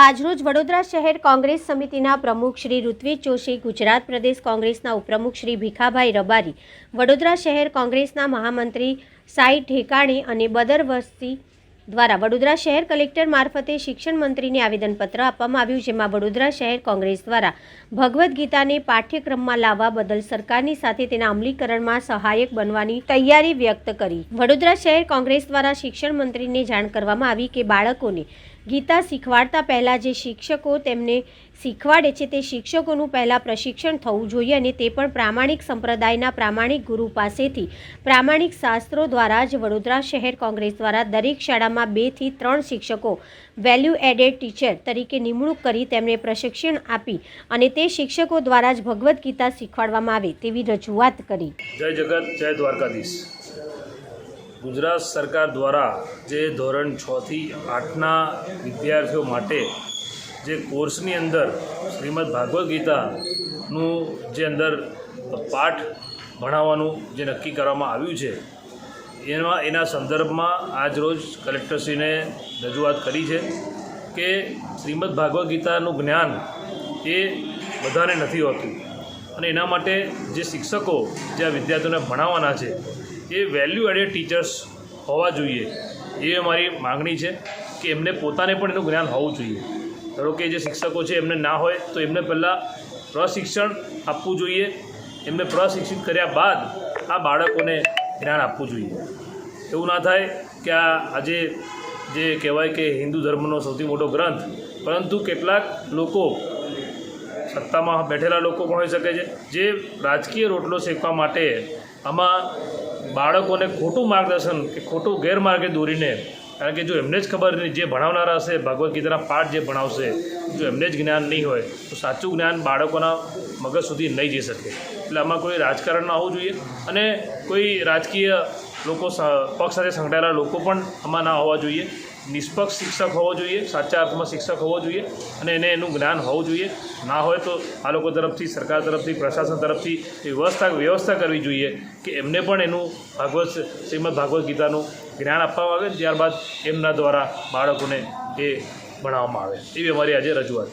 આજરોજ વડોદરા શહેર કોંગ્રેસ સમિતિના પ્રમુખ શ્રી ઋત્વિજ જોશી, ગુજરાત પ્રદેશ કોંગ્રેસના ઉપપ્રમુખ શ્રી ભીખાભાઈ રબારી, વડોદરા શહેર કોંગ્રેસના મહામંત્રી સાઈ ઠેકાણી અને બદર વસ્તી દ્વારા વડોદરા શહેર કલેક્ટર મારફતે શિક્ષણ મંત્રીને આવેદનપત્ર આપવામાં આવ્યું, જેમાં વડોદરા શહેર કોંગ્રેસ દ્વારા ભગવદ્ ગીતાને પાઠ્યક્રમમાં લાવવા બદલ સરકારની સાથે તેના અમલીકરણમાં સહાયક બનવાની તૈયારી વ્યક્ત કરી. વડોદરા શહેર કોંગ્રેસ દ્વારા શિક્ષણ મંત્રીને જાણ કરવામાં આવી કે બાળકોને ગીતા શીખવાડતા પહેલાં જે શિક્ષકો તેમને શીખવાડે છે તે શિક્ષકોનું પહેલાં પ્રશિક્ષણ થવું જોઈએ અને તે પણ પ્રામાણિક સંપ્રદાયના પ્રામાણિક ગુરુ પાસેથી. પ્રામાણિક શાસ્ત્રો દ્વારા જ વડોદરા શહેર કોંગ્રેસ દ્વારા દરેક શાળામાં બેથી ત્રણ શિક્ષકો વેલ્યુ એડેડ ટીચર તરીકે નિમણૂક કરી તેમને પ્રશિક્ષણ આપી અને તે શિક્ષકો દ્વારા જ ભગવદ્ ગીતા શીખવાડવામાં આવે તેવી રજૂઆત કરી. જય જગત, જય દ્વારકાધીશ. ગુજરાત સરકાર દ્વારા જે ધોરણ છથી આઠના વિદ્યાર્થીઓ માટે જે કોર્સની અંદર શ્રીમદ ભાગવદ્ ગીતાનું જે અંદર પાઠ ભણાવવાનું જે નક્કી કરવામાં આવ્યું છે, એમાં એના સંદર્ભમાં આજરોજ કલેક્ટરશ્રીને રજૂઆત કરી છે કે શ્રીમદ ભાગવદ્ ગીતાનું જ્ઞાન એ બધાને નથી હોતું. અને એના માટે જે શિક્ષકો જે આ વિદ્યાર્થીઓને ભણાવવાના છે એ વેલ્યુ એડેડ ટીચર્સ હોવા જોઈએ. એ અમારી માગણી છે કે એમને પોતાને પણ એનું જ્ઞાન હોવું જોઈએ. ધારો કે જે શિક્ષકો છે એમને ના હોય, તો એમને પહેલાં પ્રશિક્ષણ આપવું જોઈએ. એમને પ્રશિક્ષિત કર્યા બાદ આ બાળકોને જ્ઞાન આપવું જોઈએ. એવું ના થાય કે આ આજે જે કહેવાય કે હિન્દુ ધર્મનો સૌથી મોટો ગ્રંથ, પરંતુ કેટલાક લોકો સત્તામાં બેઠેલા લોકો પણ હોઈ શકે છે. જે રાજકીય રોટલો શેકવા માટે આમાં બાળકોને ખોટું માર્ગદર્શન કે ખોટું ગેરમાર્ગે દોરીને, કારણ કે જો એમને જ ખબર નહીં જે ભણાવનારા હશે, ભગવદ્ ગીતાના પાઠ જે ભણાવશે, જો એમને જ જ્ઞાન નહીં હોય, તો સાચું જ્ઞાન બાળકોના મગજ સુધી નહીં જઈ શકે. એટલે આમાં કોઈ રાજકારણ ન હોવું જોઈએ અને કોઈ રાજકીય લોકો પક્ષ સાથે સંકળાયેલા લોકો પણ આમાં ના હોવા જોઈએ. નિષ્પક્ષ શિક્ષક હોવો જોઈએ, સાચા અર્થમાં શિક્ષક હોવો જોઈએ અને એને એનું જ્ઞાન હોવું જોઈએ. ના હોય તો આ લોકો તરફથી, સરકાર તરફથી, પ્રશાસન તરફથી એ વ્યવસ્થા વ્યવસ્થા કરવી જોઈએ કે એમને પણ એનું ભાગવત શ્રીમદ ભાગવત ગીતાનું જ્ઞાન આપવામાં આવે ત્યારબાદ એમના દ્વારા બાળકોને એ ભણાવવામાં આવે. એવી અમારી આજે રજૂઆત